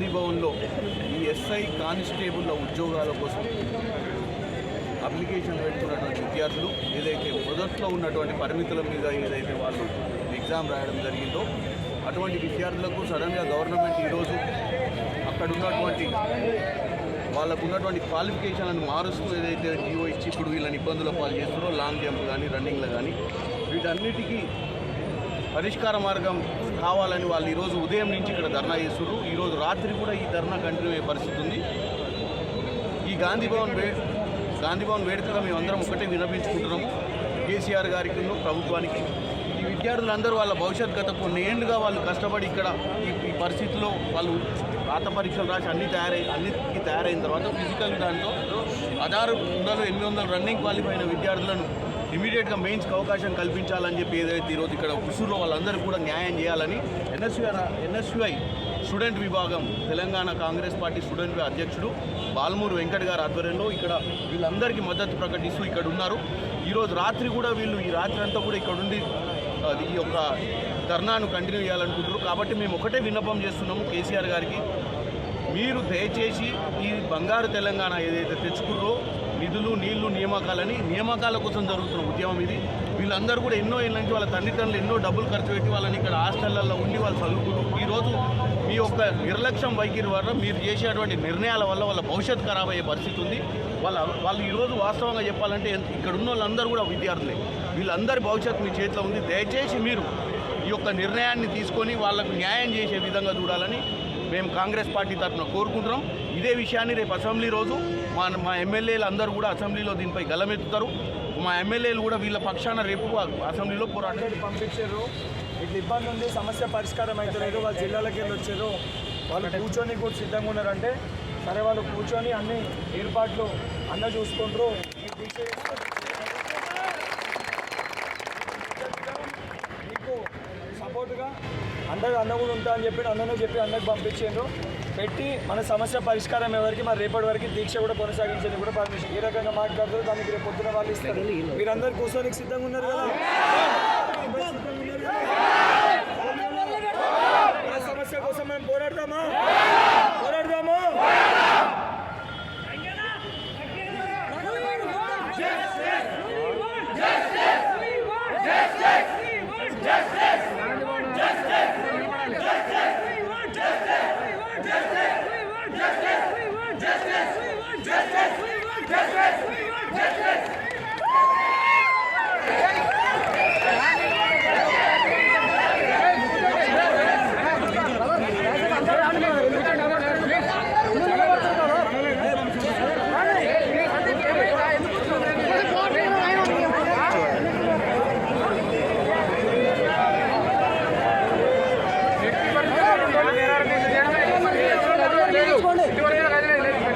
గాంధీ భవన్లో ఈ ఎస్ఐ కానిస్టేబుల్ల ఉద్యోగాల కోసం అప్లికేషన్ పెట్టుకున్నటువంటి విద్యార్థులు ఏదైతే మొదట్లో ఉన్నటువంటి పరిమితుల మీద ఏదైతే వాళ్ళు ఎగ్జామ్ రాయడం జరిగిందో అటువంటి విద్యార్థులకు సడన్గా గవర్నమెంట్ ఈరోజు అక్కడ ఉన్నటువంటి వాళ్ళకు ఉన్నటువంటి క్వాలిఫికేషన్లను మారుస్తూ ఏదైతే జియో ఇచ్చి ఇప్పుడు వీళ్ళని ఇబ్బందుల పాలు చేస్తున్నారో లాంగ్ జంప్ కానీ రన్నింగ్లో కానీ వీటన్నిటికీ పరిష్కార మార్గం కావాలని వాళ్ళు ఈరోజు ఉదయం నుంచి ఇక్కడ ధర్నా చేస్తున్నారు. ఈరోజు రాత్రి కూడా ఈ ధర్నా కంటిన్యూ అయ్యే పరిస్థితి ఉంది. ఈ గాంధీ భవన్ వే గాంధీ భవన్ వేడుకగా మేమందరం ఒకటే వినపించుకుంటున్నాము కేసీఆర్ గారికి ప్రభుత్వానికి. ఈ విద్యార్థులందరూ వాళ్ళ భవిష్యత్ గత కొన్ని ఏళ్ళుగా వాళ్ళు కష్టపడి ఇక్కడ ఈ పరిస్థితిలో వాళ్ళు రాత పరీక్షలు రాసి అన్ని తయారై అన్నిటికీ తయారైన తర్వాత ఫిజికల్ దాంట్లో పదహారు వందలు ఎనిమిది వందలు రన్నింగ్ క్వాలిఫై అయిన విద్యార్థులను ఇమీడియట్గా మెయిన్స్కి అవకాశం కల్పించాలని చెప్పి ఏదైతే ఈరోజు ఇక్కడ కుసూరులో వాళ్ళందరూ కూడా న్యాయం చేయాలని ఎన్ఎస్యుఐ ఎన్ఎస్యుఐ స్టూడెంట్ విభాగం తెలంగాణ కాంగ్రెస్ పార్టీ స్టూడెంట్ అధ్యక్షుడు బాలమూరు వెంకట్ గారి ఆధ్వర్యంలో ఇక్కడ వీళ్ళందరికీ మద్దతు ప్రకటిస్తూ ఇక్కడ ఉన్నారు. ఈరోజు రాత్రి కూడా వీళ్ళు ఈ రాత్రి అంతా కూడా ఇక్కడ ఉండి అది ఈ యొక్క ధర్నాను కంటిన్యూ చేయాలనుకుంటున్నారు. కాబట్టి మేము ఒకటే విన్నపం చేస్తున్నాము కేసీఆర్ గారికి. మీరు దయచేసి ఈ బంగారు తెలంగాణ ఏదైతే తెచ్చుకుర్రో నిధులు నీళ్ళు నియామకాలని నియామకాల కోసం జరుగుతున్న ఉద్యమం ఇది. వీళ్ళందరూ కూడా ఎన్నో ఏళ్ళ నుంచి వాళ్ళ తల్లిదండ్రులు ఎన్నో డబ్బులు ఖర్చు పెట్టి వాళ్ళని ఇక్కడ హాస్టళ్ళలో ఉండి వాళ్ళు చదువుకుంటూ ఈరోజు మీ యొక్క నిర్లక్ష్యం వైఖరి వల్ల మీరు చేసేటువంటి నిర్ణయాల వల్ల వాళ్ళ భవిష్యత్తు ఖరాబ్ అయ్యే పరిస్థితి ఉంది. వాళ్ళ వాళ్ళు ఈరోజు వాస్తవంగా చెప్పాలంటే ఇక్కడ ఉన్న వాళ్ళందరూ కూడా విద్యార్థులే. వీళ్ళందరి భవిష్యత్తు మీ చేతిలో ఉంది. దయచేసి మీరు ఈ యొక్క నిర్ణయాన్ని తీసుకొని వాళ్ళకు న్యాయం చేసే విధంగా చూడాలని మేము కాంగ్రెస్ పార్టీ తరఫున కోరుకుంటున్నాం. ఇదే విషయాన్ని రేపు అసెంబ్లీ రోజు మా మా ఎమ్మెల్యేలు అందరూ కూడా అసెంబ్లీలో దీనిపై గలమెత్తుతారు. మా ఎమ్మెల్యేలు కూడా వీళ్ళ పక్షాన రేపు అసెంబ్లీలో పోరాటం పంపించారు. ఇట్లా ఇబ్బంది ఉంది సమస్య పరిష్కారం అవుతలేదు వాళ్ళ జిల్లాలకి వెళ్ళి వచ్చారు. వాళ్ళు కూర్చొని కూడా సిద్ధంగా ఉన్నారంటే సరే వాళ్ళు కూర్చొని అన్ని ఏర్పాట్లు అన్న చూసుకుంటారు ఈ దీక్ష చేస్తారు. మీకు సపోర్ట్గా అందరు అన్న కూడా ఉంటా అని చెప్పి అన్ననే చెప్పి అన్నకు పంపించారు పెట్టి మన సమస్య పరిష్కారం ఎవరికి మరి రేపటి వరకు దీక్ష కూడా కొనసాగించేది కూడా పర్మిషన్. ఈ రకంగా మాట్లాడుతారు దానికి రేపు పొద్దున వాళ్ళు ఇస్తారు. మీరందరూ కూర్చొని సిద్ధంగా ఉన్నారు కదా? సమస్య కోసం మేము పోరాడదామా 가야 돼.